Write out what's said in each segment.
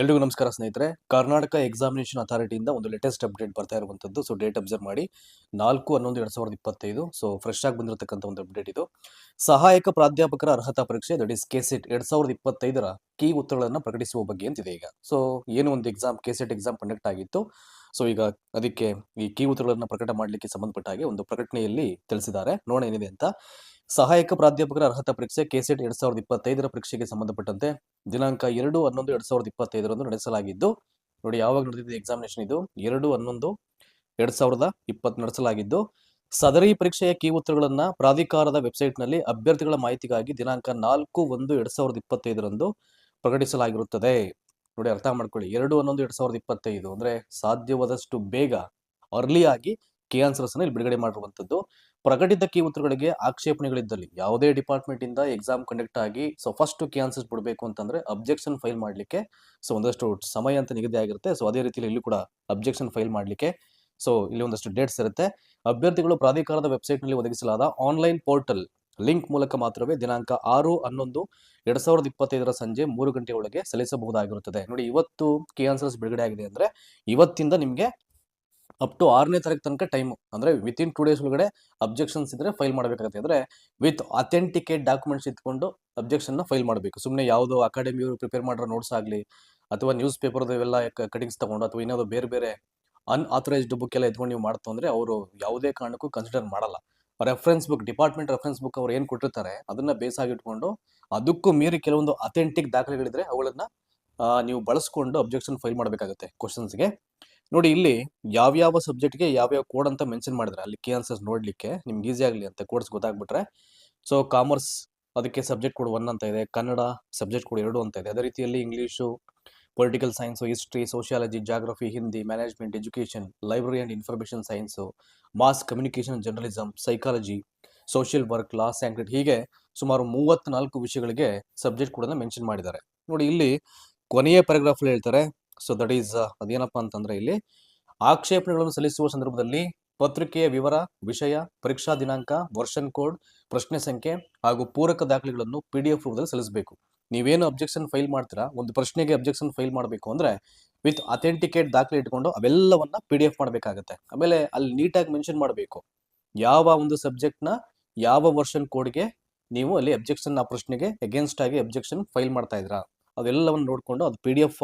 ಎಲ್ರಿಗೂ ನಮಸ್ಕಾರ ಸ್ನೇಹಿತರೆ. ಕರ್ನಾಟಕ ಎಕ್ಸಾಮಿನೇಷನ್ ಅಥಾರಿಟಿಯಿಂದ ಒಂದು ಲೇಟೆಸ್ಟ್ ಅಪ್ಡೇಟ್ ಬರ್ತಾ ಇರುವಂಥದ್ದು. ಸೊ ಡೇಟ್ ಅಬ್ಸರ್ವ್ ಮಾಡಿ. ನಾಲ್ಕು ಹನ್ನೊಂದು ಎರಡು ಸಾವಿರದ ಇಪ್ಪತ್ತೈದು. ಸೊ ಫ್ರೆಶ್ ಆಗಿ ಬಂದಿರತಕ್ಕಂಥ ಒಂದು ಅಪ್ಡೇಟ್ ಇದು. ಸಹಾಯಕ ಪ್ರಾಧ್ಯಾಪಕರ ಅರ್ಹತಾ ಪರೀಕ್ಷೆ ದಟ್ ಇಸ್ ಕೆಸೆಟ್ ಎರಡು ಸಾವಿರದ ಇಪ್ಪತ್ತೈದರ ಕೀ ಉತ್ತರಗಳನ್ನು ಪ್ರಕಟಿಸುವ ಬಗ್ಗೆ ಅಂತಿದೆ ಈಗ. ಸೊ ಏನು ಒಂದು ಎಕ್ಸಾಮ್ ಕೆಸೆಟ್ ಎಕ್ಸಾಮ್ ಕಂಡಕ್ಟ್ ಆಗಿತ್ತು. ಸೊ ಈಗ ಅದಕ್ಕೆ ಈ ಕೀ ಉತ್ತರಗಳನ್ನು ಪ್ರಕಟ ಮಾಡಲಿಕ್ಕೆ ಸಂಬಂಧಪಟ್ಟ ಹಾಗೆ ಒಂದು ಪ್ರಕಟಣೆಯಲ್ಲಿ ತಿಳಿಸಿದ್ದಾರೆ. ನೋಡೋಣ ಏನಿದೆ ಅಂತ. ಸಹಾಯಕ ಪ್ರಾಧ್ಯಾಪಕರ ಅರ್ಹತಾ ಪರೀಕ್ಷೆ ಕೆಸೆಟ್ ಎರಡ್ ಸಾವಿರದ ಇಪ್ಪತ್ತೈದರ ಪರೀಕ್ಷೆಗೆ ಸಂಬಂಧಪಟ್ಟಂತೆ ದಿನಾಂಕ ಎರಡು ಹನ್ನೊಂದು ಎರಡ್ ಸಾವಿರದ ಇಪ್ಪತ್ತೈದರಂದು ನಡೆಸಲಾಗಿದ್ದು, ನೋಡಿ ಯಾವಾಗ ನಡೆದಿದೆ ಎಕ್ಸಾಮಿನೇಷನ್ ಇದು? ಎರಡು ಹನ್ನೊಂದು ಎರಡ್ ಸಾವಿರದ ಇಪ್ಪತ್ತು ನಡೆಸಲಾಗಿದ್ದು, ಸದರಿ ಪರೀಕ್ಷೆಯ ಕೀ ಉತ್ತರಗಳನ್ನ ಪ್ರಾಧಿಕಾರದ ವೆಬ್ಸೈಟ್ನಲ್ಲಿ ಅಭ್ಯರ್ಥಿಗಳ ಮಾಹಿತಿಗಾಗಿ ದಿನಾಂಕ ನಾಲ್ಕು ಒಂದು ಎರಡ್ ಸಾವಿರದ ಇಪ್ಪತ್ತೈದರಂದು ಪ್ರಕಟಿಸಲಾಗಿರುತ್ತದೆ. ನೋಡಿ ಅರ್ಥ ಮಾಡ್ಕೊಳ್ಳಿ. ಎರಡು ಹನ್ನೊಂದು ಎರಡ್ ಸಾವಿರದ ಇಪ್ಪತ್ತೈದು ಅಂದ್ರೆ ಸಾಧ್ಯವಾದಷ್ಟು ಬೇಗ ಅರ್ಲಿ ಆಗಿ ಕೀ ಆನ್ಸರ್ಸ್ ಅನ್ನು ಇಲ್ಲಿ ಬಿಡುಗಡೆ ಮಾಡಿರುವಂತದ್ದು ಪ್ರಕಟಿತ ಕೀ ಉತ್ತರಗಳಿಗೆ ಆಕ್ಷೇಪಣೆಗಳಿದ್ದಲ್ಲಿ ಯಾವುದೇ ಡಿಪಾರ್ಟ್ಮೆಂಟ್ ಇಂದ ಎಕ್ಸಾಮ್ ಕಂಡಕ್ಟ್ ಆಗಿ ಸೊ ಫಸ್ಟ್ ಕೆ ಆನ್ಸರ್ಸ್ ಬಿಡಬೇಕು ಅಂತಂದ್ರೆ ಅಬ್ಜೆಕ್ಷನ್ ಫೈಲ್ ಮಾಡಲಿಕ್ಕೆ ಸೊ ಒಂದಷ್ಟು ಸಮಯ ಅಂತ ನಿಗದಿ ಆಗಿರುತ್ತೆ. ಸೊ ಅದೇ ರೀತಿಯಲ್ಲಿ ಇಲ್ಲಿ ಕೂಡ ಅಬ್ಜೆಕ್ಷನ್ ಫೈಲ್ ಮಾಡಲಿಕ್ಕೆ ಸೊ ಇಲ್ಲಿ ಒಂದಷ್ಟು ಡೇಟ್ಸ್ ಇರುತ್ತೆ. ಅಭ್ಯರ್ಥಿಗಳು ಪ್ರಾಧಿಕಾರದ ವೆಬ್ಸೈಟ್ನಲ್ಲಿ ಒದಗಿಸಲಾದ ಆನ್ಲೈನ್ ಪೋರ್ಟಲ್ ಲಿಂಕ್ ಮೂಲಕ ಮಾತ್ರವೇ ದಿನಾಂಕ ಆರು, ಹನ್ನೊಂದು, ಎರಡ್ ಸಾವಿರದ ಇಪ್ಪತ್ತೈದರ ಸಂಜೆ ಮೂರು ಗಂಟೆ ಒಳಗೆ ಸಲ್ಲಿಸಬಹುದಾಗಿರುತ್ತದೆ. ನೋಡಿ, ಇವತ್ತು ಕೆ ಆನ್ಸರ್ಸ್ ಬಿಡುಗಡೆ ಆಗಿದೆ ಅಂದ್ರೆ ಇವತ್ತಿಂದ ನಿಮಗೆ ಅಪ್ ಟು ಆರನೇ ತಾರೀಕು ತನಕ ಟೈಮು ಅಂದರೆ ವಿತ್ ಇನ್ ಟೂ ಡೇಸ್ ಒಳಗಡೆ ಅಬ್ಜೆಕ್ಷನ್ಸ್ ಇದ್ರೆ ಫೈಲ್ ಮಾಡಬೇಕಾಗುತ್ತೆ. ಅಂದರೆ ವಿತ್ ಅಥೆಂಟಿಕೇಟ್ ಡಾಕ್ಯುಮೆಂಟ್ಸ್ ಇಟ್ಕೊಂಡು ಅಬ್ಜೆಕ್ಷನ್ನ ಫೈಲ್ ಮಾಡಬೇಕು. ಸುಮ್ಮನೆ ಯಾವುದೋ ಅಕಾಡೆಮಿಯವರು ಪ್ರಿಪೇರ್ ಮಾಡಿರೋ ನೋಟ್ಸ್ ಆಗಲಿ, ಅಥವಾ ನ್ಯೂಸ್ ಪೇಪರ್ದು ಇವೆಲ್ಲ ಕಟಿಂಗ್ಸ್ ತೊಗೊಂಡು ಅಥವಾ ಏನಾದ್ರು ಬೇರೆ ಬೇರೆ ಅನ್ಆಥರೈಸ್ಡ್ ಬುಕ್ ಎಲ್ಲ ಎತ್ಕೊಂಡು ನೀವು ಮಾಡ್ತು ಅಂದರೆ ಅವರು ಯಾವುದೇ ಕಾರಣಕ್ಕೂ ಕನ್ಸಿಡರ್ ಮಾಡಲ್ಲ. Reference book department reference book ಅವ್ರು ಏನು ಕೊಟ್ಟಿರ್ತಾರೆ, ಅದನ್ನು ಬೇಸ್ ಆಗಿಟ್ಕೊಂಡು ಅದಕ್ಕೂ ಮೀರಿ ಕೆಲವೊಂದು ಅಥೆಂಟಿಕ್ ದಾಖಲೆಗಳಿದ್ರೆ ಅವುಗಳನ್ನು ನೀವು ಬಳಸ್ಕೊಂಡು ಅಬ್ಜೆಕ್ಷನ್ ಫೈಲ್ ಮಾಡಬೇಕಾಗುತ್ತೆ ಕ್ವಶನ್ಸ್ಗೆ ನೋಡಿ ಇಲ್ಲಿ ಯಾವ್ಯಾವ ಸಬ್ಜೆಕ್ಟ್ಗೆ ಯಾವ್ಯಾವ ಕೋಡ್ ಅಂತ ಮೆನ್ಷನ್ ಮಾಡಿದ್ರೆ ಅಲ್ಲಿ ಕೇ ಆನ್ಸರ್ಸ್ ನೋಡ್ಲಿಕ್ಕೆ ನಿಮ್ಗೆ ಈಸಿ ಆಗಲಿ ಅಂತ ಕೋಡ್ಸ್ ಗೊತ್ತಾಗ್ಬಿಟ್ರೆ. ಸೊ ಕಾಮರ್ಸ್ ಅದಕ್ಕೆ ಸಬ್ಜೆಕ್ಟ್ ಕೋಡ್ ಒನ್ ಅಂತ ಇದೆ, ಕನ್ನಡ ಸಬ್ಜೆಕ್ಟ್ ಕೋಡ್ ಎರಡು ಅಂತ ಇದೆ. ಅದೇ ರೀತಿಯಲ್ಲಿ English political science history sociology geography Hindi management education library and information science mass communication journalism psychology social work law Sanskrit ಹೀಗೆ ಸುಮಾರು ಮೂವತ್ತ್ನಾಲ್ಕು ವಿಷಯಗಳಿಗೆ ಸಬ್ಜೆಕ್ಟ್ ಕೂಡ ಮೆನ್ಷನ್ ಮಾಡಿದ್ದಾರೆ. ನೋಡಿ ಇಲ್ಲಿ ಕೊನೆಯ ಪ್ಯಾರಾಗ್ರಾಫ್ ಹೇಳ್ತಾರೆ ಸೊ ದಟ್ ಈಸ್ ಅದೇನಪ್ಪ ಅಂತಂದ್ರೆ ಇಲ್ಲಿ ಆಕ್ಷೇಪಣೆಗಳನ್ನು ಸಲ್ಲಿಸುವ ಸಂದರ್ಭದಲ್ಲಿ ಪತ್ರಿಕೆಯ ವಿವರ, ವಿಷಯ, ಪರೀಕ್ಷಾ ದಿನಾಂಕ, ವರ್ಷನ್ ಕೋಡ್, ಪ್ರಶ್ನೆ ಸಂಖ್ಯೆ ಹಾಗೂ ಪೂರಕ ದಾಖಲೆಗಳನ್ನು ಪಿ ಡಿ ಎಫ್ ರೂಪದಲ್ಲಿ ಸಲ್ಲಿಸಬೇಕು. ನೀವೇನು ಅಬ್ಜೆಕ್ಷನ್ ಫೈಲ್ ಮಾಡ್ತೀರಾ, ಒಂದು ಪ್ರಶ್ನೆಗೆ ಅಬ್ಜೆಕ್ಷನ್ ಫೈಲ್ ಮಾಡಬೇಕು ಅಂದ್ರೆ ವಿತ್ ಅಥೆಂಟಿಕೇಟ್ ದಾಖಲೆ ಇಟ್ಕೊಂಡು ಅವೆಲ್ಲವನ್ನ ಪಿ ಡಿ ಎಫ್ ಮಾಡಬೇಕಾಗತ್ತೆ. ಆಮೇಲೆ ಅಲ್ಲಿ ನೀಟಾಗಿ ಮೆನ್ಷನ್ ಮಾಡಬೇಕು. ಯಾವ ಒಂದು ಸಬ್ಜೆಕ್ಟ್ನ ಯಾವ ವರ್ಷನ್ ಕೋಡ್ಗೆ ನೀವು ಅಲ್ಲಿ ಅಬ್ಜೆಕ್ಷನ್ ಆ ಪ್ರಶ್ನೆಗೆ ಅಗೇನ್ಸ್ಟ್ ಆಗಿ ಅಬ್ಜೆಕ್ಷನ್ ಫೈಲ್ ಮಾಡ್ತಾ ಇದ್ರಾ ಅದೆಲ್ಲವನ್ನು ನೋಡಿಕೊಂಡು ಅದು ಪಿ ಡಿ ಎಫ್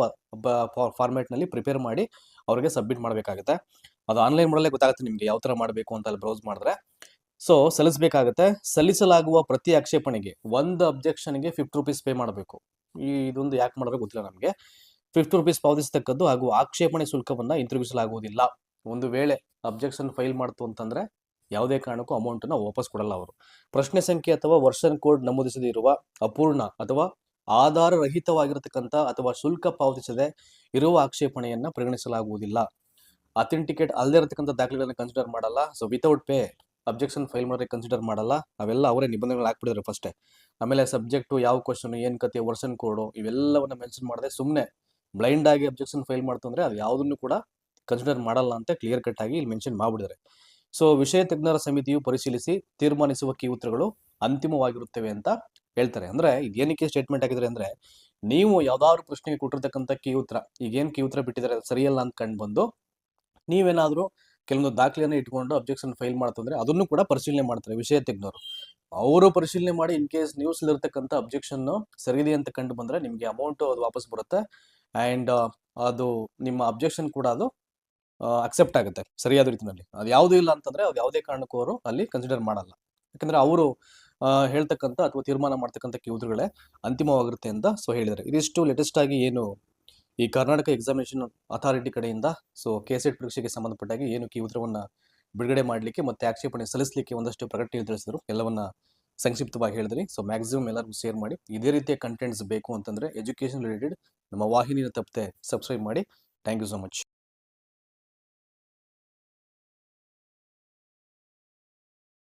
ಫಾರ್ಮ್ಯಾಟ್ನಲ್ಲಿ ಪ್ರಿಪೇರ್ ಮಾಡಿ ಅವ್ರಿಗೆ ಸಬ್ಮಿಟ್ ಮಾಡಬೇಕಾಗುತ್ತೆ. ಅದು ಆನ್ಲೈನ್ ಮಾಡಲೇ ಗೊತ್ತಾಗುತ್ತೆ ನಿಮಗೆ ಯಾವ ಥರ ಮಾಡಬೇಕು ಅಂತ ಅಲ್ಲಿ ಬ್ರೌಸ್ ಮಾಡಿದ್ರೆ. ಸೊ ಸಲ್ಲಿಸಬೇಕಾಗುತ್ತೆ. ಸಲ್ಲಿಸಲಾಗುವ ಪ್ರತಿ ಆಕ್ಷೇಪಣೆಗೆ ಒಂದು ಅಬ್ಜೆಕ್ಷನ್ಗೆ ಫಿಫ್ಟಿ ರುಪೀಸ್ ಪೇ ಮಾಡಬೇಕು. ಈ ಇದೊಂದು ಯಾಕೆ ಮಾಡಬೇಕು ಗೊತ್ತಿಲ್ಲ ನಮಗೆ. ಫಿಫ್ಟಿ ರುಪೀಸ್ ಪಾವತಿಸತಕ್ಕದ್ದು ಹಾಗೂ ಆಕ್ಷೇಪಣೆ ಶುಲ್ಕವನ್ನು ಹಿಂತಿರುಗಿಸಲಾಗುವುದಿಲ್ಲ ಒಂದು ವೇಳೆ ಅಬ್ಜೆಕ್ಷನ್ ಫೈಲ್ ಮಾಡ್ತು ಅಂತಂದ್ರೆ ಯಾವುದೇ ಕಾರಣಕ್ಕೂ ಅಮೌಂಟನ್ನು ವಾಪಸ್ ಕೊಡಲ್ಲ ಅವರು. ಪ್ರಶ್ನೆ ಸಂಖ್ಯೆ ಅಥವಾ ವರ್ಷನ್ ಕೋಡ್ ನಮೂದಿಸದಿರುವ ಅಪೂರ್ಣ ಅಥವಾ ಆಧಾರ ರಹಿತವಾಗಿರತಕ್ಕಂಥ ಅಥವಾ ಶುಲ್ಕ ಪಾವತಿಸದೆ ಇರುವ ಆಕ್ಷೇಪಣೆಯನ್ನು ಪರಿಗಣಿಸಲಾಗುವುದಿಲ್ಲ. ಅಥೆಂಟಿಕೇಟ್ ಅಲ್ಲದೆ ಇರತಕ್ಕಂಥ ದಾಖಲೆಗಳನ್ನು ಕನ್ಸಿಡರ್ ಮಾಡಲ್ಲ. So without pay objection file ಮಾಡೋರಿಗೆ ಕನ್ಸಿಡರ್ ಮಾಡಲ್ಲ. ಅವೆಲ್ಲ ಅವರೇ ನಿಬಂಧನೆಗಳು ಹಾಕ್ಬಿಡಿದ್ರೆ ಫಸ್ಟೇ ಆಮೇಲೆ ಸಬ್ಜೆಕ್ಟು ಯಾವ ಕ್ವಶನ್ ಏನು ಕತೆ, ವರ್ಷನ್ ಕೋಡು ಇವೆಲ್ಲವನ್ನ ಮೆನ್ಷನ್ ಮಾಡದೆ ಸುಮ್ಮನೆ ಬ್ಲೈಂಡ್ ಆಗಿ ಅಬ್ಜೆಕ್ಷನ್ ಫೈಲ್ ಮಾಡ್ತು ಅಂದ್ರೆ ಅದು ಯಾವುದನ್ನು ಕೂಡ ಕನ್ಸಿಡರ್ ಮಾಡಲ್ಲ ಅಂತ ಕ್ಲಿಯರ್ ಕಟ್ ಆಗಿ ಇಲ್ಲಿ ಮೆನ್ಷನ್ ಮಾಡಿಬಿಡಿದ್ದಾರೆ ಸೊ ವಿಷಯ ತಜ್ಞರ ಸಮಿತಿಯು ಪರಿಶೀಲಿಸಿ ತೀರ್ಮಾನಿಸುವ ಕೀ ಉತ್ತರಗಳು ಅಂತಿಮವಾಗಿರುತ್ತವೆ ಅಂತ ಹೇಳ್ತಾರೆ. ಅಂದ್ರೆ ಇದೇನಕ್ಕೆ ಸ್ಟೇಟ್ಮೆಂಟ್ ಆಗಿದ್ರೆ ಅಂದ್ರೆ, ನೀವು ಯಾವ್ದಾದ್ರು ಪ್ರಶ್ನೆಗೆ ಕೊಟ್ಟಿರ್ತಕ್ಕಂಥ ಕೀ ಉತ್ತರ, ಈಗೇನು ಕೀ ಉತ್ತರ ಬಿಟ್ಟಿದ್ದಾರೆ, ಅದು ಸರಿಯಲ್ಲ ಅಂತ ಕಂಡು ಬಂದು, ನೀವೇನಾದ್ರೂ ಕೆಲವೊಂದು ದಾಖಲೆಯನ್ನು ಇಟ್ಕೊಂಡು ಅಬ್ಜೆಕ್ಷನ್ ಫೈಲ್ ಮಾಡ್ತಂದ್ರೆ, ಅದನ್ನು ಕೂಡ ಪರಿಶೀಲನೆ ಮಾಡ್ತಾರೆ ವಿಷಯ ತಜ್ಞರು ಅವರು ಪರಿಶೀಲನೆ ಮಾಡಿ ಇನ್ ಕೇಸ್ ನ್ಯೂಸ್ ಇರತಕ್ಕಂಥ ಅಬ್ಜೆಕ್ಷನ್ ಸರಿಯಿದೆ ಅಂತ ಕಂಡು ಬಂದ್ರೆ, ನಿಮಗೆ ಅಮೌಂಟ್ ಅದು ವಾಪಸ್ ಬರುತ್ತೆ. ಆ್ಯಂಡ್ ಅದು ನಿಮ್ಮ ಅಬ್ಜೆಕ್ಷನ್ ಕೂಡ ಅದು ಅಕ್ಸೆಪ್ಟ್ ಆಗುತ್ತೆ, ಸರಿಯಾದ ರೀತಿಯಲ್ಲಿ. ಅದು ಯಾವುದೂ ಇಲ್ಲ ಅಂತಂದ್ರೆ, ಅದು ಯಾವುದೇ ಕಾರಣಕ್ಕೂ ಅವರು ಅಲ್ಲಿ ಕನ್ಸಿಡರ್ ಮಾಡಲ್ಲ. ಯಾಕಂದ್ರೆ ಅವರು ಹೇಳ್ತಕ್ಕಂಥ ಅಥವಾ ತೀರ್ಮಾನ ಮಾಡ್ತಕ್ಕಂಥ ಕೇಂದ್ರಗಳೇ ಅಂತಿಮವಾಗಿರುತ್ತೆ ಅಂತ ಸೊ ಹೇಳಿದ್ದಾರೆ. ಇದಿಷ್ಟು ಲೇಟೆಸ್ಟ್ ಆಗಿ ಏನು ಈ ಕರ್ನಾಟಕ ಎಕ್ಸಾಮಿನೇಷನ್ ಅಥಾರಿಟಿ ಕಡೆಯಿಂದ ಸೊ ಕೆ ಸೆಟ್ ಪರೀಕ್ಷೆಗೆ ಸಂಬಂಧಪಟ್ಟಾಗಿ ಏನು ಕೀ ಉತ್ತರವನ್ನು ಬಿಡುಗಡೆ ಮಾಡಲಿಕ್ಕೆ ಮತ್ತೆ ಆಕ್ಷೇಪಣೆ ಸಲ್ಲಿಸಲಿಕ್ಕೆ ಒಂದಷ್ಟು ಪ್ರಕಟಣೆ ತಿಳಿಸಿದ್ರು ಎಲ್ಲವನ್ನ ಸಂಕ್ಷಿಪ್ತವಾಗಿ ಹೇಳಿದ್ರಿ. ಸೊ ಮ್ಯಾಕ್ಸಿಮಮ್ ಎಲ್ಲರಿಗೂ ಶೇರ್ ಮಾಡಿ. ಇದೇ ರೀತಿಯ ಕಂಟೆಂಟ್ಸ್ ಬೇಕು ಅಂತಂದರೆ ಎಜುಕೇಷನ್ ರಿಲೇಟೆಡ್ ನಮ್ಮ ವಾಹಿನಿಯನ್ನು ತಪ್ಪದೆ ಸಬ್ಸ್ಕ್ರೈಬ್ ಮಾಡಿ. Thank you so much